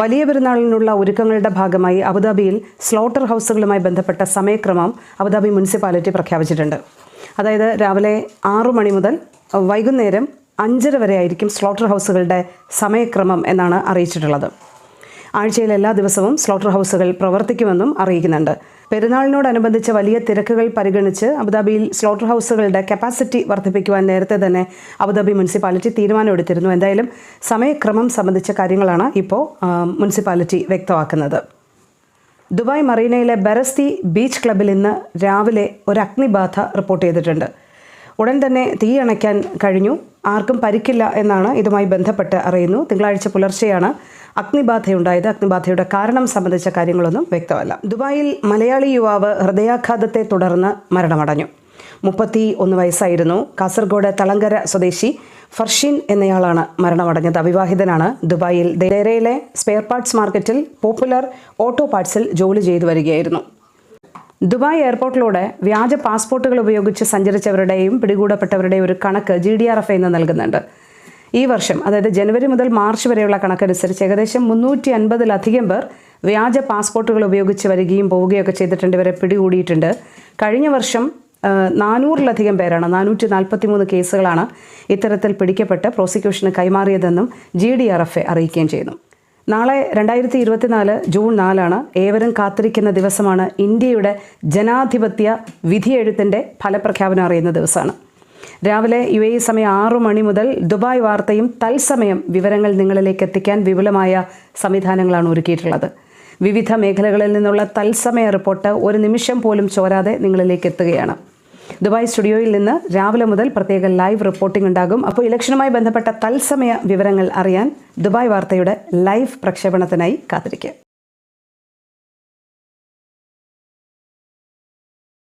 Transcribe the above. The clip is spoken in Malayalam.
വലിയ പെരുന്നാളിനുള്ള ഒരുക്കങ്ങളുടെ ഭാഗമായി അബുദാബിയിൽ സ്ലോട്ടർ ഹൗസുകളുമായി ബന്ധപ്പെട്ട സമയക്രമം അബുദാബി മുനിസിപ്പാലിറ്റി പ്രഖ്യാപിച്ചിട്ടുണ്ട്. അതായത് രാവിലെ ആറു മണി മുതൽ വൈകുന്നേരം അഞ്ചര വരെ ആയിരിക്കും സ്ലോട്ടർ ഹൗസുകളുടെ സമയക്രമം എന്നാണ് അറിയിച്ചിട്ടുള്ളത്. ആഴ്ചയിൽ എല്ലാ ദിവസവും സ്ലോട്ടർ ഹൗസുകൾ പ്രവർത്തിക്കുമെന്നും അറിയിക്കുന്നുണ്ട്. പെരുന്നാളിനോടനുബന്ധിച്ച് വലിയ തിരക്കുകൾ പരിഗണിച്ച് അബുദാബിയിൽ സ്ലോട്ടർ ഹൗസുകളുടെ കപ്പാസിറ്റി വർദ്ധിപ്പിക്കുവാൻ നേരത്തെ തന്നെ അബുദാബി മുനിസിപ്പാലിറ്റി തീരുമാനമെടുത്തിരുന്നു. എന്തായാലും സമയക്രമം സംബന്ധിച്ച കാര്യങ്ങളാണ് ഇപ്പോൾ മുനിസിപ്പാലിറ്റി വ്യക്തമാക്കുന്നത്. ദുബായ് മറീനയിലെ ബെറസ്തി ബീച്ച് ക്ലബിൽ ഇന്ന് രാവിലെ ഒരു അഗ്നിബാധ റിപ്പോർട്ട് ചെയ്തിട്ടുണ്ട്. ഉടൻ തന്നെ തീ അണയ്ക്കാൻ കഴിഞ്ഞു. ആർക്കും പരിക്കില്ല എന്നാണ് ഇതുമായി ബന്ധപ്പെട്ട് അറിയുന്നു. തിങ്കളാഴ്ച പുലർച്ചെയാണ് അഗ്നിബാധയുണ്ടായത്. അഗ്നിബാധയുടെ കാരണം സംബന്ധിച്ച കാര്യങ്ങളൊന്നും വ്യക്തമല്ല. ദുബായിൽ മലയാളി യുവാവ് ഹൃദയാഘാതത്തെ തുടർന്ന് മരണമടഞ്ഞു. മുപ്പത്തി ഒന്ന് വയസ്സായിരുന്നു. കാസർഗോഡ് തളങ്കര സ്വദേശി ഫർഷീൻ എന്നയാളാണ് മരണമടഞ്ഞത്. അവിവാഹിതനാണ് ദുബായിൽ. ദേരയിലെ സ്പെയർ പാർട്സ് മാർക്കറ്റിൽ പോപ്പുലർ ഓട്ടോ പാർട്സിൽ ജോലി ചെയ്തു വരികയായിരുന്നു. ദുബായ് എയർപോർട്ടിലൂടെ വ്യാജ പാസ്പോർട്ടുകൾ ഉപയോഗിച്ച് സഞ്ചരിച്ചവരുടെയും പിടികൂടപ്പെട്ടവരുടെയും ഒരു കണക്ക് ജി ഡി ആർ എഫ് ഇന്ന് നൽകുന്നുണ്ട്. ഈ വർഷം അതായത് ജനുവരി മുതൽ മാർച്ച് വരെയുള്ള കണക്കനുസരിച്ച് ഏകദേശം മുന്നൂറ്റി അൻപതിലധികം പേർ വ്യാജ പാസ്പോർട്ടുകൾ ഉപയോഗിച്ച് വരികയും പോവുകയൊക്കെ ചെയ്തിട്ടുണ്ട്. ഇവരെ പിടികൂടിയിട്ടുണ്ട്. കഴിഞ്ഞ വർഷം നാനൂറിലധികം പേരാണ് നാനൂറ്റി നാൽപ്പത്തി മൂന്ന് കേസുകളാണ് ഇത്തരത്തിൽ പിടിക്കപ്പെട്ട് പ്രോസിക്യൂഷന് കൈമാറിയതെന്നും G D R F A അറിയിക്കുകയും ചെയ്യുന്നു. നാളെ രണ്ടായിരത്തി ഇരുപത്തിനാല് ജൂൺ നാലാണ് ഏവരും കാത്തിരിക്കുന്ന ദിവസമാണ് ഇന്ത്യയുടെ ജനാധിപത്യ വിധിയെഴുത്തിന്റെ ഫലപ്രഖ്യാപനം അറിയുന്ന ദിവസമാണ്. രാവിലെ യു എ സമയം ആറു മണി മുതൽ ദുബായ് വാർത്തയും തത്സമയം വിവരങ്ങൾ നിങ്ങളിലേക്ക് എത്തിക്കാൻ വിപുലമായ സംവിധാനങ്ങളാണ് ഒരുക്കിയിട്ടുള്ളത്. വിവിധ മേഖലകളിൽ നിന്നുള്ള തത്സമയ റിപ്പോർട്ട് ഒരു നിമിഷം പോലും ചോരാതെ നിങ്ങളിലേക്ക് എത്തുകയാണ്. ദുബായ് സ്റ്റുഡിയോയിൽ നിന്ന് രാവിലെ മുതൽ പ്രത്യേക ലൈവ് റിപ്പോർട്ടിംഗ് ഉണ്ടാകും. അപ്പോൾ ഇലക്ഷനുമായി ബന്ധപ്പെട്ട തത്സമയ വിവരങ്ങൾ അറിയാൻ ദുബായ് വാർത്തയുടെ ലൈവ് പ്രക്ഷേപണത്തിനായി കാത്തിരിക്കുക.